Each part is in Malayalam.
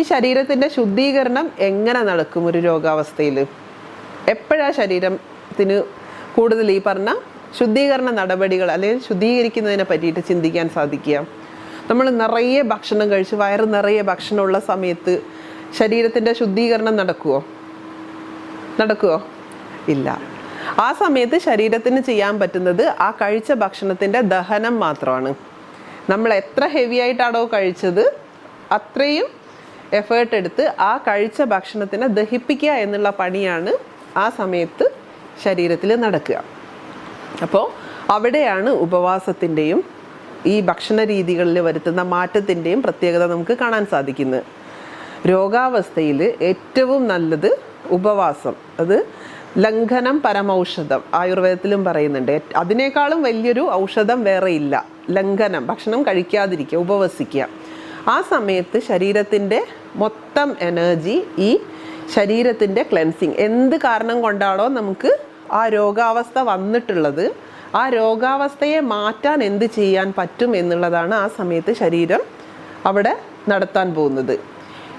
ഈ ശരീരത്തിന്റെ ശുദ്ധീകരണം എങ്ങനെ നടക്കും ഒരു രോഗാവസ്ഥയിൽ? എപ്പോഴാണ് ശരീരത്തിന് കൂടുതൽ ഈ പറഞ്ഞ ശുദ്ധീകരണ നടപടികൾ അല്ലെങ്കിൽ ശുദ്ധീകരിക്കുന്നതിനെ പറ്റിയിട്ട് ചിന്തിക്കാൻ സാധിക്കുക? നമ്മൾ നിറയെ ഭക്ഷണം കഴിച്ച് വയറ് നിറയെ ഭക്ഷണമുള്ള സമയത്ത് ശരീരത്തിന്റെ ശുദ്ധീകരണം നടക്കുമോ നടക്കുമോ ഇല്ല. ആ സമയത്ത് ശരീരത്തിന് ചെയ്യാൻ പറ്റുന്നത് ആ കഴിച്ച ഭക്ഷണത്തിന്റെ ദഹനം മാത്രമാണ്. നമ്മൾ എത്ര ഹെവി ആയിട്ടാണോ കഴിച്ചത് അത്രയും എഫേർട്ട് എടുത്ത് ആ കഴിച്ച ഭക്ഷണത്തിനെ ദഹിപ്പിക്കുക എന്നുള്ള പണിയാണ് ആ സമയത്ത് ശരീരത്തിൽ നടക്കുക. അപ്പോൾ അവിടെയാണ് ഉപവാസത്തിന്റെയും ഈ ഭക്ഷണ രീതികളിൽ വരുത്തുന്ന മാറ്റത്തിന്റെയും പ്രത്യേകത നമുക്ക് കാണാൻ സാധിക്കുന്നത്. രോഗാവസ്ഥയിൽ ഏറ്റവും നല്ലത് ഉപവാസം. അത് ലംഘനം പരമൗഷധം. ആയുർവേദത്തിലും പറയുന്നുണ്ട്. അതിനേക്കാളും വലിയൊരു ഔഷധം വേറെ ഇല്ല. ലംഘനം ഭക്ഷണം കഴിക്കാതിരിക്കുക ഉപവസിക്കുക. ആ സമയത്ത് ശരീരത്തിന്റെ മൊത്തം എനർജി ഈ ശരീരത്തിന്റെ ക്ലെൻസിങ്. എന്ത് കാരണം കൊണ്ടാണോ നമുക്ക് ആ രോഗാവസ്ഥ വന്നിട്ടുള്ളത്? ആ രോഗാവസ്ഥയെ മാറ്റാൻ എന്ത് ചെയ്യാൻ പറ്റും എന്നുള്ളതാണ് ആ സമയത്ത് ശരീരം അവിടെ നടത്താൻ പോകുന്നത്.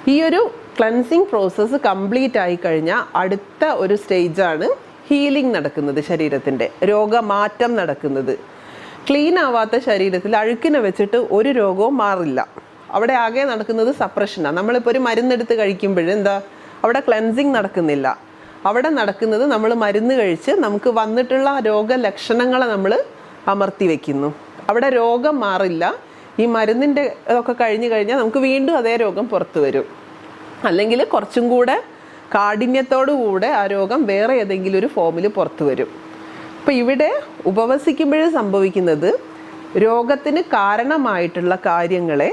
ഈ ഒരു ക്ലൻസിങ് പ്രോസസ്സ് കംപ്ലീറ്റ് ആയി കഴിഞ്ഞാൽ അടുത്ത ഒരു സ്റ്റേജാണ് ഹീലിംഗ് നടക്കുന്നത് ശരീരത്തിന്റെ രോഗമാറ്റം നടക്കുന്നത്. ക്ലീൻ ആവാത്ത ശരീരത്തിൽ അഴുക്കിനെ വെച്ചിട്ട് ഒരു രോഗവും മാറില്ല. അവിടെ ആകെ നടക്കുന്നത് സപ്രഷനാണ് നമ്മളിപ്പോൾ ഒരു മരുന്നെടുത്ത് കഴിക്കുമ്പോൾ എന്താ? അവിടെ ക്ലെൻസിങ് നടക്കുന്നില്ല. അവിടെ നടക്കുന്നത് നമ്മൾ മരുന്ന് കഴിച്ച് നമുക്ക് വന്നിട്ടുള്ള രോഗലക്ഷണങ്ങളെ നമ്മൾ അമർത്തി വെക്കുന്നു. അവിടെ രോഗം മാറില്ല. ഈ മരുന്നിന്റെ ഒക്കെ കഴിഞ്ഞ് കഴിഞ്ഞാൽ നമുക്ക് വീണ്ടും അതേ രോഗം പുറത്തു വരും. അല്ലെങ്കിൽ കുറച്ചും കൂടെ കാഠിന്യത്തോടു കൂടെ ആ രോഗം വേറെ ഏതെങ്കിലും ഒരു ഫോമിൽ പുറത്തു വരും. അപ്പോൾ ഇവിടെ ഉപവസിക്കുമ്പോഴും സംഭവിക്കുന്നത് രോഗത്തിന് കാരണമായിട്ടുള്ള കാര്യങ്ങളെ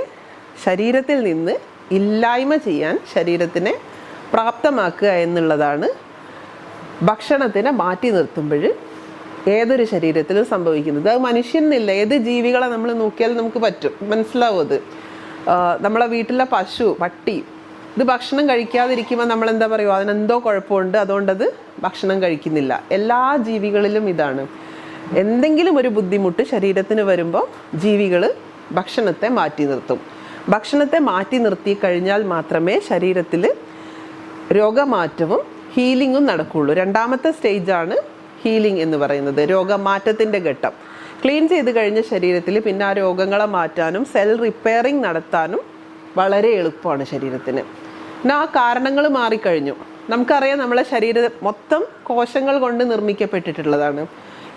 ശരീരത്തിൽ നിന്ന് ഇല്ലായ്മ ചെയ്യാൻ ശരീരത്തിനെ പ്രാപ്തമാക്കുക എന്നുള്ളതാണ് ഭക്ഷണത്തിനെ മാറ്റി നിർത്തുമ്പോൾ ഏതൊരു ശരീരത്തിലും സംഭവിക്കുന്നത്. അത് മനുഷ്യനില്ല ഏത് ജീവികളെ നമ്മൾ നോക്കിയാൽ നമുക്ക് പറ്റും. മനസ്സിലാവും അത്. നമ്മളെ വീട്ടിലെ പശു പട്ടി ഇത് ഭക്ഷണം കഴിക്കാതിരിക്കുമ്പോൾ നമ്മൾ എന്താ പറയുക? അതിനെന്തോ കുഴപ്പമുണ്ട്. അതുകൊണ്ടത് ഭക്ഷണം കഴിക്കുന്നില്ല. എല്ലാ ജീവികളിലും ഇതാണ്. എന്തെങ്കിലും ഒരു ബുദ്ധിമുട്ട് ശരീരത്തിന് വരുമ്പോൾ ജീവികൾ ഭക്ഷണത്തെ മാറ്റി നിർത്തും. ഭക്ഷണത്തെ മാറ്റി നിർത്തി കഴിഞ്ഞാൽ മാത്രമേ ശരീരത്തിൽ രോഗമാറ്റവും ഹീലിങ്ങും നടക്കുകയുള്ളൂ. രണ്ടാമത്തെ സ്റ്റേജാണ് ഹീലിംഗ് എന്ന് പറയുന്നത് രോഗമാറ്റത്തിന്റെ ഘട്ടം. ക്ലീൻ ചെയ്ത് കഴിഞ്ഞ ശരീരത്തിൽ പിന്നെ ആ രോഗങ്ങളെ മാറ്റാനും സെൽ റിപ്പയറിംഗ് നടത്താനും വളരെ എളുപ്പമാണ് ശരീരത്തിന്. പിന്നെ ആ കാരണങ്ങൾ മാറിക്കഴിഞ്ഞു. നമുക്കറിയാം നമ്മളെ ശരീരം മൊത്തം കോശങ്ങൾ കൊണ്ട് നിർമ്മിക്കപ്പെട്ടിട്ടുള്ളതാണ്.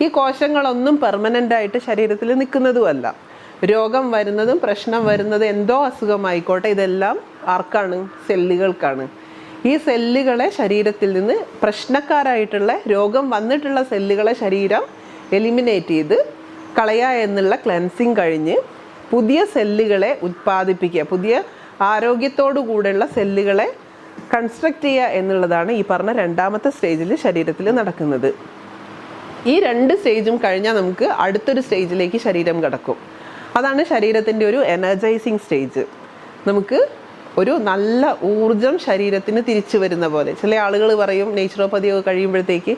ഈ കോശങ്ങളൊന്നും പെർമനന്റ് ആയിട്ട് ശരീരത്തിൽ നിൽക്കുന്നതുമല്ല. രോഗം വരുന്നതും പ്രശ്നം വരുന്നതും എന്തോ അസുഖമായിക്കോട്ടെ ഇതെല്ലാം ആർക്കാണ്? സെല്ലുകൾക്കാണ്. ഈ സെല്ലുകളെ ശരീരത്തിൽ നിന്ന് പ്രശ്നക്കാരായിട്ടുള്ള രോഗം വന്നിട്ടുള്ള സെല്ലുകളെ ശരീരം എലിമിനേറ്റ് ചെയ്ത് കളയുക എന്നുള്ള ക്ലൻസിങ് കഴിഞ്ഞ് പുതിയ സെല്ലുകളെ ഉത്പാദിപ്പിക്കുക പുതിയ ആരോഗ്യത്തോടു കൂടെയുള്ള സെല്ലുകളെ കൺസ്ട്രക്റ്റ് ചെയ്യുക എന്നുള്ളതാണ് ഈ പറഞ്ഞ രണ്ടാമത്തെ സ്റ്റേജിൽ ശരീരത്തിൽ നടക്കുന്നത്. ഈ രണ്ട് സ്റ്റേജും കഴിഞ്ഞാൽ നമുക്ക് അടുത്തൊരു സ്റ്റേജിലേക്ക് ശരീരം കിടക്കും. അതാണ് ശരീരത്തിന്റെ ഒരു എനർജൈസിങ് സ്റ്റേജ് നമുക്ക് ഒരു നല്ല ഊർജം ശരീരത്തിന് തിരിച്ചു വരുന്ന പോലെ. ചില ആളുകൾ പറയും നേച്ചുറോപ്പതി ഒക്കെ കഴിയുമ്പോഴത്തേക്ക്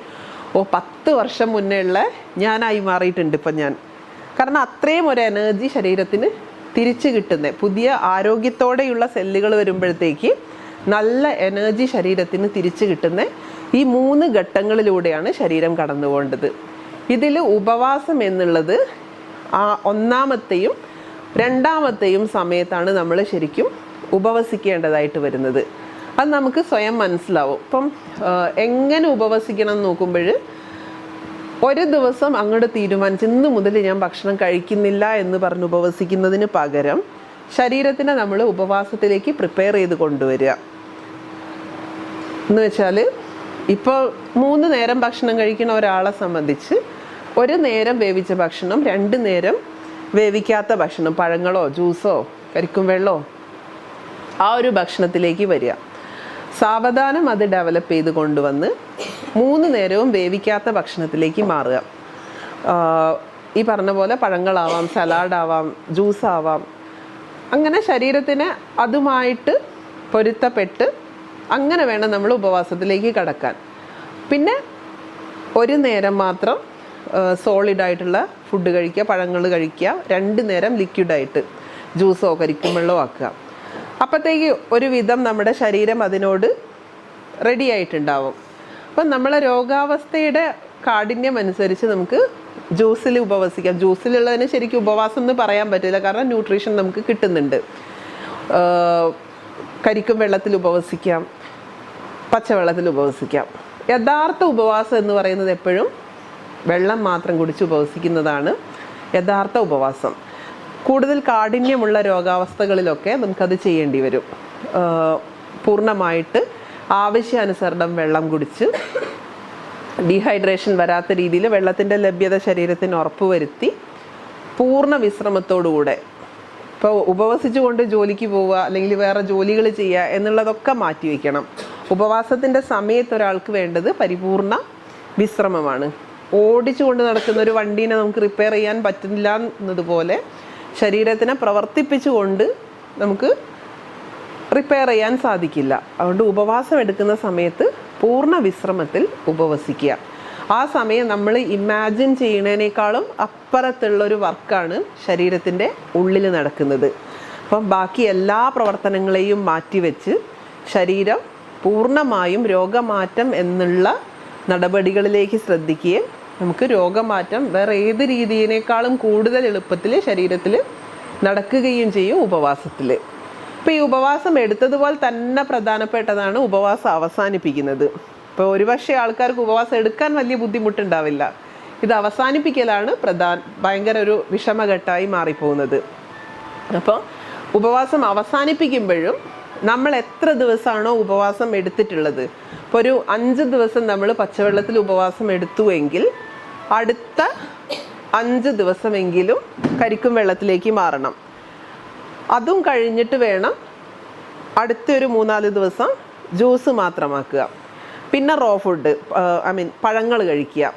ഓ പത്ത് വർഷം മുന്നേ ഉള്ള ഞാനായി മാറിയിട്ടുണ്ട് ഇപ്പം ഞാൻ. കാരണം അത്രയും ഒരു എനർജി ശരീരത്തിന് തിരിച്ചു കിട്ടുന്നത് പുതിയ ആരോഗ്യത്തോടെയുള്ള സെല്ലുകൾ വരുമ്പോഴത്തേക്ക് നല്ല എനർജി ശരീരത്തിന് തിരിച്ചു കിട്ടുന്ന ഈ മൂന്ന് ഘട്ടങ്ങളിലൂടെയാണ് ശരീരം കടന്നു പോകേണ്ടത് ഇതിൽ ഉപവാസം എന്നുള്ളത് ആ ഒന്നാമത്തെയും രണ്ടാമത്തെയും സമയത്താണ് നമ്മൾ ശരിക്കും ഉപവസിക്കേണ്ടതായിട്ട് വരുന്നത്. അത് നമുക്ക് സ്വയം മനസ്സിലാവും. ഇപ്പം എങ്ങനെ ഉപവസിക്കണം എന്ന് നോക്കുമ്പോൾ ഒരു ദിവസം അങ്ങോട്ട് തീരുമാനിച്ച് ഇന്ന് മുതൽ ഞാൻ ഭക്ഷണം കഴിക്കുന്നില്ല എന്ന് പറഞ്ഞ് ഉപവസിക്കുന്നതിന് പകരം ശരീരത്തിനെ നമ്മൾ ഉപവാസത്തിലേക്ക് പ്രിപ്പയർ ചെയ്ത് കൊണ്ടുവരിക. എന്ന് വെച്ചാൽ ഇപ്പോൾ മൂന്ന് നേരം ഭക്ഷണം കഴിക്കുന്ന ഒരാളെ സംബന്ധിച്ച് ഒരു നേരം വേവിച്ച ഭക്ഷണം രണ്ട് നേരം വേവിക്കാത്ത ഭക്ഷണം പഴങ്ങളോ ജ്യൂസോ കരിക്കും വെള്ളമോ ആ ഒരു ഭക്ഷണത്തിലേക്ക് വരിക. സാവധാനം അത് ഡെവലപ്പ് ചെയ്ത് കൊണ്ടുവന്ന് മൂന്ന് നേരവും വേവിക്കാത്ത ഭക്ഷണത്തിലേക്ക് മാറുക. ഈ പറഞ്ഞ പോലെ പഴങ്ങളാവാം സലാഡാവാം ജ്യൂസാവാം അങ്ങനെ ശരീരത്തിന് അതുമായിട്ട് പൊരുത്തപ്പെട്ട് അങ്ങനെ വേണം നമ്മൾ ഉപവാസത്തിലേക്ക് കടക്കാൻ. പിന്നെ ഒരു നേരം മാത്രം സോളിഡ് ആയിട്ടുള്ള ഫുഡ് കഴിക്കുക പഴങ്ങൾ കഴിക്കുക. രണ്ട് നേരം ലിക്വിഡായിട്ട് ജ്യൂസോ കരിക്കും വെള്ളമോ ആക്കുക. അപ്പോഴത്തേക്ക് ഒരുവിധം നമ്മുടെ ശരീരം അതിനോട് റെഡി ആയിട്ടുണ്ടാവും. അപ്പം നമ്മളെ രോഗാവസ്ഥയുടെ കാഠിന്യം അനുസരിച്ച് നമുക്ക് ജ്യൂസിൽ ഉപവസിക്കാം. ജ്യൂസിലുള്ളതിന് ശരിക്കും ഉപവാസം എന്ന് പറയാൻ പറ്റില്ല. കാരണം ന്യൂട്രീഷൻ നമുക്ക് കിട്ടുന്നുണ്ട്. കരിക്കും വെള്ളത്തിൽ ഉപവസിക്കാം. പച്ചവെള്ളത്തിൽ ഉപവസിക്കാം. യഥാർത്ഥ ഉപവാസം എന്ന് പറയുന്നത് എപ്പോഴും വെള്ളം മാത്രം കുടിച്ച് ഉപവസിക്കുന്നതാണ് യഥാർത്ഥ ഉപവാസം. കൂടുതൽ കാഠിന്യമുള്ള രോഗാവസ്ഥകളിലൊക്കെ നമുക്കത് ചെയ്യേണ്ടി വരും. പൂർണമായിട്ട് ആവശ്യാനുസരണം വെള്ളം കുടിച്ച് ഡീഹൈഡ്രേഷൻ വരാത്ത രീതിയിൽ വെള്ളത്തിന്റെ ലഭ്യത ശരീരത്തിന് ഉറപ്പുവരുത്തി പൂർണ വിശ്രമത്തോടുകൂടെ ഇപ്പോൾ ഉപവസിച്ചുകൊണ്ട് ജോലിക്ക് പോവുക അല്ലെങ്കിൽ വേറെ ജോലികൾ ചെയ്യുക എന്നുള്ളതൊക്കെ മാറ്റി വയ്ക്കണം ഉപവാസത്തിന്റെ സമയത്ത് ഒരാൾക്ക് വേണ്ടത് പരിപൂർണ വിശ്രമമാണ്. ഓടിച്ചുകൊണ്ട് നടക്കുന്ന ഒരു വണ്ടീനെ നമുക്ക് റിപ്പയർ ചെയ്യാൻ പറ്റില്ല എന്നതുപോലെ ശരീരത്തിനെ പ്രവർത്തിപ്പിച്ചുകൊണ്ട് നമുക്ക് റിപ്പയർ ചെയ്യാൻ സാധിക്കില്ല. അതുകൊണ്ട് ഉപവാസം എടുക്കുന്ന സമയത്ത് പൂർണ വിശ്രമത്തിൽ ഉപവസിക്കുക. ആ സമയം നമ്മൾ ഇമാജിൻ ചെയ്യുന്നതിനേക്കാളും അപ്പുറത്തുള്ള ഒരു വർക്കാണ് ശരീരത്തിന്റെ ഉള്ളിൽ നടക്കുന്നത്. അപ്പം ബാക്കി എല്ലാ പ്രവർത്തനങ്ങളെയും മാറ്റിവെച്ച് ശരീരം പൂർണമായും രോഗമാറ്റം എന്നുള്ള നടപടികളിലേക്ക് ശ്രദ്ധിക്കുകയും നമുക്ക് രോഗമാറ്റം വേറെ ഏത് രീതിയിനേക്കാളും കൂടുതൽ എളുപ്പത്തിൽ ശരീരത്തിൽ നടക്കുകയും ചെയ്യും ഉപവാസത്തിൽ ഇപ്പോൾ ഈ ഉപവാസം എടുത്തതുപോലെ തന്നെ പ്രധാനപ്പെട്ടതാണ് ഉപവാസം അവസാനിപ്പിക്കുന്നത്. ഇപ്പോൾ ഒരുപക്ഷെ ആൾക്കാർക്ക് ഉപവാസം എടുക്കാൻ വലിയ ബുദ്ധിമുട്ടുണ്ടാവില്ല. ഇത് അവസാനിപ്പിക്കലാണ് പ്രധാന ഭയങ്കര ഒരു വിഷമഘട്ടമായി മാറിപ്പോകുന്നത്. അപ്പോൾ ഉപവാസം അവസാനിപ്പിക്കുമ്പോഴും നമ്മൾ എത്ര ദിവസമാണോ ഉപവാസം എടുത്തിട്ടുള്ളത്? ഇപ്പോൾ ഒരു അഞ്ച് ദിവസം നമ്മൾ പച്ചവെള്ളത്തിൽ ഉപവാസം എടുത്തുവെങ്കിൽ അടുത്ത അഞ്ച് ദിവസമെങ്കിലും കരിക്കും വെള്ളത്തിലേക്ക് മാറണം. അതും കഴിഞ്ഞിട്ട് വേണം അടുത്തൊരു മൂന്നാൽ ദിവസം ജ്യൂസ് മാത്രമാക്കുക. പിന്നെ റോ ഫുഡ് ഐ മീൻ പഴങ്ങൾ കഴിക്കുക.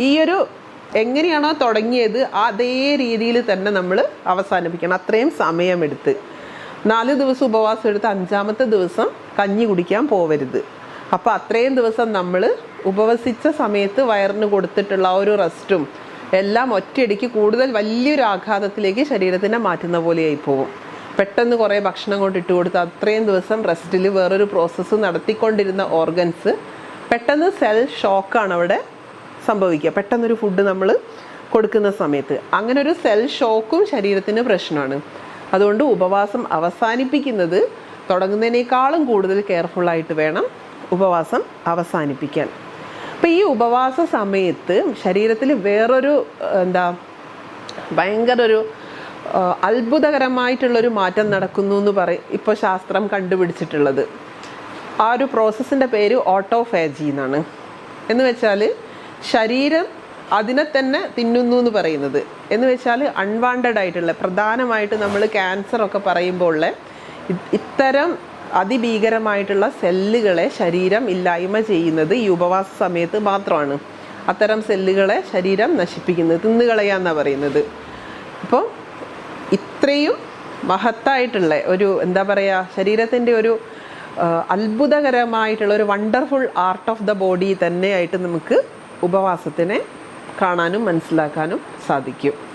ഈ ഒരു എങ്ങനെയാണോ തുടങ്ങിയത് അതേ രീതിയിൽ തന്നെ നമ്മൾ അവസാനിപ്പിക്കണം. അത്രയും സമയമെടുത്ത്. നാല് ദിവസം ഉപവാസം എടുത്ത് അഞ്ചാമത്തെ ദിവസം കഞ്ഞി കുടിക്കാൻ പോവരുത്. അപ്പോൾ അത്രയും ദിവസം നമ്മൾ ഉപവസിച്ച സമയത്ത് വയറിന് കൊടുത്തിട്ടുള്ള ആ ഒരു റെസ്റ്റും എല്ലാം ഒറ്റയടിക്ക് കൂടുതൽ വലിയൊരു ആഘാതത്തിലേക്ക് ശരീരത്തിനെ മാറ്റുന്ന പോലെയായി പോകും. പെട്ടെന്ന് കുറേ ഭക്ഷണം കൊണ്ട് ഇട്ട് കൊടുത്ത് അത്രയും ദിവസം റെസ്റ്റിൽ വേറൊരു പ്രോസസ്സ് നടത്തിക്കൊണ്ടിരുന്ന ഓർഗൻസ് പെട്ടെന്ന് സെൽ ഷോക്കാണ് അവിടെ സംഭവിക്കുക. പെട്ടെന്നൊരു ഫുഡ് നമ്മൾ കൊടുക്കുന്ന സമയത്ത്. അങ്ങനെ ഒരു സെൽ ഷോക്കും ശരീരത്തിന് പ്രശ്നമാണ്. അതുകൊണ്ട് ഉപവാസം അവസാനിപ്പിക്കുന്നത് തുടങ്ങുന്നതിനേക്കാളും കൂടുതൽ കെയർഫുള്ളായിട്ട് വേണം ഉപവാസം അവസാനിപ്പിക്കാൻ. അപ്പോൾ ഈ ഉപവാസ സമയത്ത് ശരീരത്തിൽ വേറൊരു എന്താ ഭയങ്കര ഒരു അത്ഭുതകരമായിട്ടുള്ളൊരു മാറ്റം നടക്കുന്നു എന്ന് പറയും ഇപ്പോൾ ശാസ്ത്രം കണ്ടുപിടിച്ചിട്ടുള്ളത്. ആ ഒരു പ്രോസസ്സിന്റെ പേര് ഓട്ടോഫാജി എന്നാണ്. എന്ന് വെച്ചാൽ ശരീരം അതിനെ തന്നെ തിന്നുന്നു എന്ന് പറയുന്നത്. എന്ന് വെച്ചാൽ അൺവാണ്ടഡ് ആയിട്ടുള്ള പ്രധാനമായിട്ട് നമ്മൾ ക്യാൻസർ ഒക്കെ പറയുമ്പോൾ ഉള്ള ഇത്തരം അതിഭീകരമായിട്ടുള്ള സെല്ലുകളെ ശരീരം ഇല്ലായ്മ ചെയ്യുന്നത് ഈ ഉപവാസ സമയത്ത് മാത്രമാണ്. അത്തരം സെല്ലുകളെ ശരീരം നശിപ്പിക്കുന്നത് തിന്നുകളയാന്നാണ് പറയുന്നത്. അപ്പോൾ ഇത്രയും മഹത്തായിട്ടുള്ള ഒരു എന്താ പറയുക ശരീരത്തിന്റെ ഒരു അത്ഭുതകരമായിട്ടുള്ള ഒരു wonderful art of the body തന്നെയായിട്ട് നമുക്ക് ഉപവാസത്തിനെ കാണാനും മനസ്സിലാക്കാനും സാധിക്കും.